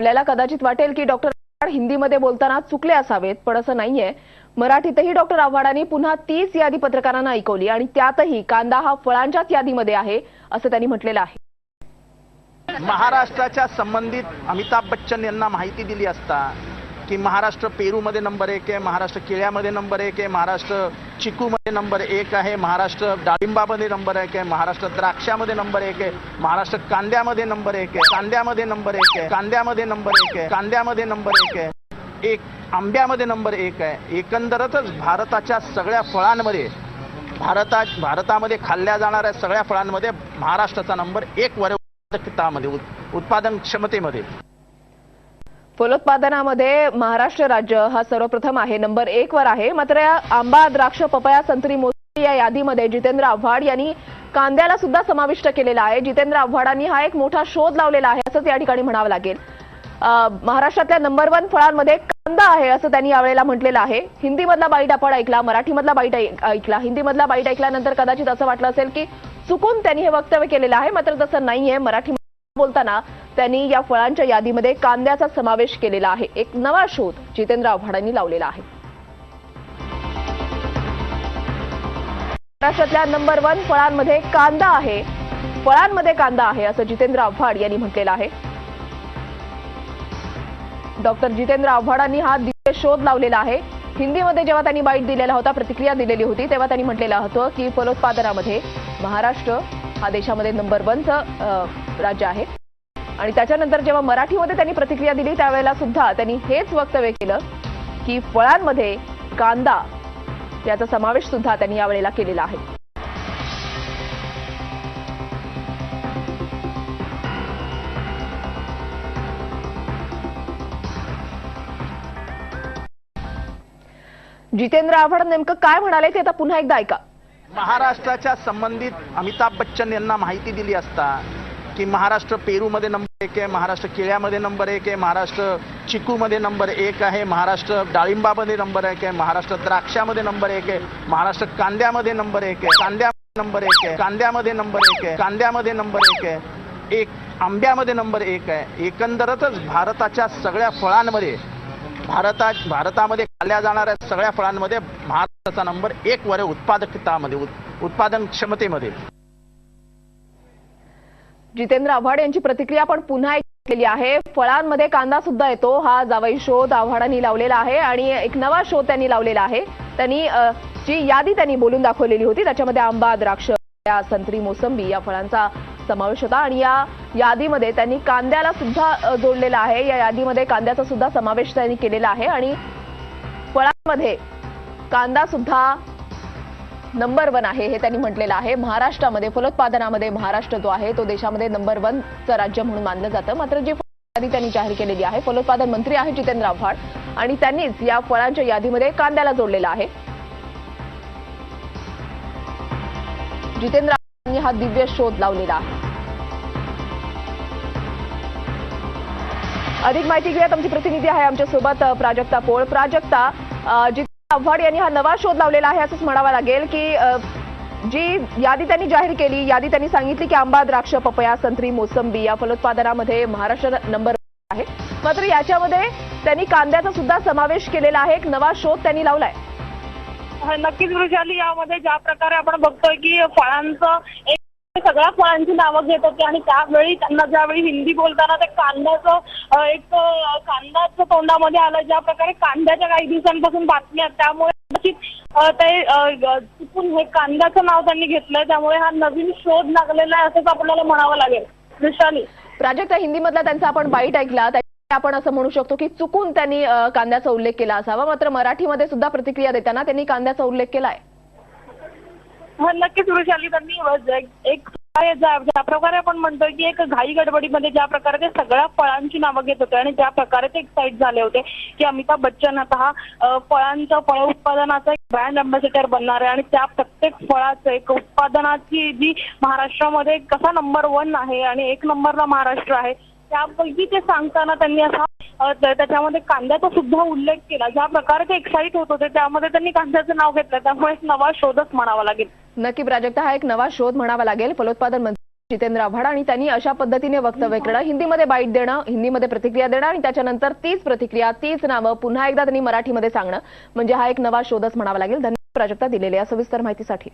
आपल्याला कदाचित वाटेल की डॉक्टर आव्हाड हिंदीमध्ये बोलताना चुकले असावेत पण असं नाहीये. मराठीतही डॉक्टर आव्हाडांनी पुन्हा तीच यादी पत्रकारांना ऐकवली आणि त्यातही कांदा हा फळांच्याच यादीमध्ये आहे असं त्यांनी म्हटलेलं आहे. महाराष्ट्राच्या संबंधित अमिताभ बच्चन यांना माहिती दिली असता की महाराष्ट्र पेरूमध्ये नंबर एक आहे महाराष्ट्र केळ्यामध्ये नंबर एक आहे महाराष्ट्र चिकूमध्ये नंबर एक आहे महाराष्ट्र डाळिंबामध्ये नंबर एक आहे महाराष्ट्र द्राक्षामध्ये नंबर एक आहे महाराष्ट्र कांद्यामध्ये नंबर एक आहे कांद्यामध्ये नंबर एक आहे कांद्यामध्ये नंबर एक आहे कांद्यामध्ये नंबर एक आहे एक आंब्यामध्ये नंबर एक आहे एकंदरतच भारताच्या सगळ्या फळांमध्ये भारता भारतामध्ये खाल्ल्या जाणाऱ्या सगळ्या फळांमध्ये महाराष्ट्राचा नंबर एक वर उत्पादकतामध्ये उत्पादन क्षमतेमध्ये फलोत्पादनामध्ये महाराष्ट्र राज्य हा सर्वप्रथम आहे. नंबर एक वर आहे. मात्र या आंबा द्राक्ष पपया संत्री मोसंबी या यादीमध्ये जितेंद्र आव्हाड यांनी कांद्याला सुद्धा समाविष्ट केलेला आहे. जितेंद्र आव्हाडांनी हा एक मोठा शोध लावलेला आहे असंच या ठिकाणी म्हणावं लागेल. महाराष्ट्रातल्या नंबर वन फळांमध्ये कांदा आहे असं त्यांनी यावेळेला म्हटलेलं आहे. हिंदीमधला बाईट आपण ऐकला मराठीमधला बाईट ऐक- ऐकला. हिंदीमधला बाईट ऐकल्यानंतर कदाचित असं वाटलं असेल की चुकून त्यांनी हे वक्तव्य केलेलं आहे. मात्र तसं नाहीये. मराठी बोलताना त्यांनी या फळांच्या यादीमध्ये कांद्याचा समावेश केलेला आहे. एक नवा शोध जितेंद्र आव्हाडांनी लावलेला आहे. महाराष्ट्रातल्या नंबर वन फळांमध्ये कांदा आहे. फळांमध्ये कांदा आहे असं जितेंद्र आव्हाड यांनी म्हटलेलं आहे. डॉक्टर जितेंद्र आव्हाडांनी हा दिव्य शोध लावलेला आहे. हिंदीमध्ये जेव्हा त्यांनी बाईट दिलेला होता प्रतिक्रिया दिलेली होती तेव्हा त्यांनी म्हटलेलं होतं की फलोत्पादनामध्ये महाराष्ट्र हा देशामध्ये नंबर वनचं अं, राज्य आहे. आणि त्याच्यानंतर जेव्हा मराठीमध्ये त्यांनी प्रतिक्रिया दिली त्यावेळेला सुद्धा त्यांनी हेच वक्तव्य केलं की फळांमध्ये कांदा याचा समावेश सुद्धा त्यांनी यावेळेला केलेला आहे. जितेंद्र आव्हाड नेमकं काय म्हणाले ते आता पुन्हा एकदा ऐका. महाराष्ट्राच्या संबंधित अमिताभ बच्चन यांना माहिती दिली असता की महाराष्ट्र पेरूमध्ये नंबर एक आहे महाराष्ट्र केळ्यामध्ये नंबर एक आहे महाराष्ट्र चिकूमध्ये नंबर एक आहे महाराष्ट्र डाळिंबामध्ये नंबर एक आहे महाराष्ट्र द्राक्षामध्ये नंबर एक आहे महाराष्ट्र कांद्यामध्ये नंबर एक आहे कांद्यामध्ये नंबर एक आहे कांद्यामध्ये नंबर एक आहे कांद्यामध्ये नंबर एक आहे एक आंब्यामध्ये नंबर एक आहे एकंदरतच भारताच्या सगळ्या फळांमध्ये भारता भारतामध्ये खाल्ल्या जाणाऱ्या सगळ्या फळांमध्ये महाराष्ट्राचा नंबर एक वर उत्पादकतामध्ये उत्पादन क्षमतेमध्ये जितेंद्र आव्हाड यांची प्रतिक्रिया आपण पुन्हा केली आहे. फळांमध्ये कांदा सुद्धा येतो. हा जावई शोध आव्हाडांनी लावलेला आहे आणि एक नवा शोध त्यांनी लावलेला आहे. त्यांनी जी यादी त्यांनी बोलून दाखवलेली होती त्याच्यामध्ये आंबा द्राक्ष संत्री मोसंबी या फळांचा समावेश होता आणि या यादीमध्ये त्यांनी कांद्याला सुद्धा जोडलेला आहे. या यादीमध्ये कांद्याचा सुद्धा समावेश त्यांनी केलेला आहे आणि फळांमध्ये कांदा सुद्धा नंबर वन आहे हे त्यांनी म्हटलेलं आहे. महाराष्ट्रामध्ये फलोत्पादनामध्ये महाराष्ट्र जो आहे तो देशामध्ये नंबर वनचं राज्य म्हणून मानलं जातं. मात्र जे यादी त्यांनी जाहीर केलेली आहे फलोत्पादन मंत्री आहे जितेंद्र आव्हाड आणि त्यांनीच या फळांच्या यादीमध्ये कांद्याला जोडलेला आहे. जितेंद्र आव्हाडांनी हा दिव्य शोध लावलेला आहे. अधिक माहिती घेऊयात. आमची प्रतिनिधी आहे आमच्यासोबत प्राजक्ता पोळ. प्राजक्ता अ, आव्हाड यांनी हा नवा शोध लावलेला आहे असंच म्हणावं लागेल की जी यादी त्यांनी जाहीर केली यादी त्यांनी सांगितली की आंबा द्राक्ष पपया संत्री मोसंबी या फलोत्पादनामध्ये महाराष्ट्र नंबर आहे. मात्र याच्यामध्ये त्यांनी कांद्याचा सुद्धा समावेश केलेला आहे एक नवा शोध त्यांनी लावलाय. नक्कीच वृषाली यामध्ये ज्या प्रकारे आपण बघतोय की फळांचं ते सगळ्या फळांची नावं घेत होते आणि त्यावेळी त्यांना ज्यावेळी हिंदी बोलताना ते कांद्याचं एक कांद्याचं तोंडामध्ये आलं ज्या प्रकारे कांद्याच्या काही दिवसांपासून बातम्या त्यामुळे कदाचित ते चुकून हे कांद्याचं नाव त्यांनी घेतलंय त्यामुळे हा नवीन शोध लागलेला आहे असंच आपल्याला म्हणावं लागेल. वृषाली प्राजक्ता हिंदीमधला त्यांचा आपण बाईट ऐकला आपण असं म्हणू शकतो की चुकून त्यांनी कांद्याचा उल्लेख केला असावा मात्र मराठीमध्ये सुद्धा प्रतिक्रिया देताना त्यांनी कांद्याचा उल्लेख केलाय. आहे नक्कीच वृषाली त्यांनी एक- ज्या प्रकारे आपण म्हणतोय की एक घाई गडबडीमध्ये ज्या प्रकारे ते सगळ्या फळांची नावं घेत होते आणि ज्या प्रकारे ते एक्साइट झाले होते की अमिताभ बच्चन आता हा अ, फळांचा फळ उत्पादनाचा एक ब्रँड अँबॅसेडर बनणार आहे आणि त्या प्रत्येक फळाचं एक उत्पादनाची जी महाराष्ट्रामध्ये कसा नंबर वन आहे आणि एक नंबरला महाराष्ट्र आहे त्यापैकी ते सांगताना त्यांनी असा त्या- त्याच्यामध्ये कांद्याचा सुद्धा उल्लेख केला. ज्या प्रकारे ते एक्साइट होत होते त्यामध्ये त्यांनी कांद्याचं नाव घेतलं. त्यामुळे एक नवा शोधच म्हणावा लागेल. नक्की प्राजक्ता हा एक नवा शोध म्हणावा लागेल. फलोत्पादन मंत्री जितेंद्र आव्हाड आणि त्यांनी अशा पद्धतीने वक्तव्य करणं हिंदीमध्ये बाईट देणं हिंदीमध्ये प्रतिक्रिया देणं आणि त्याच्यानंतर तीच प्रतिक्रिया तीच नावं पुन्हा एकदा त्यांनी मराठीमध्ये सांगणं म्हणजे हा एक नवा शोधच म्हणावा लागेल. धन्यवाद प्राजक्ता दिलेल्या सविस्तर माहितीसाठी.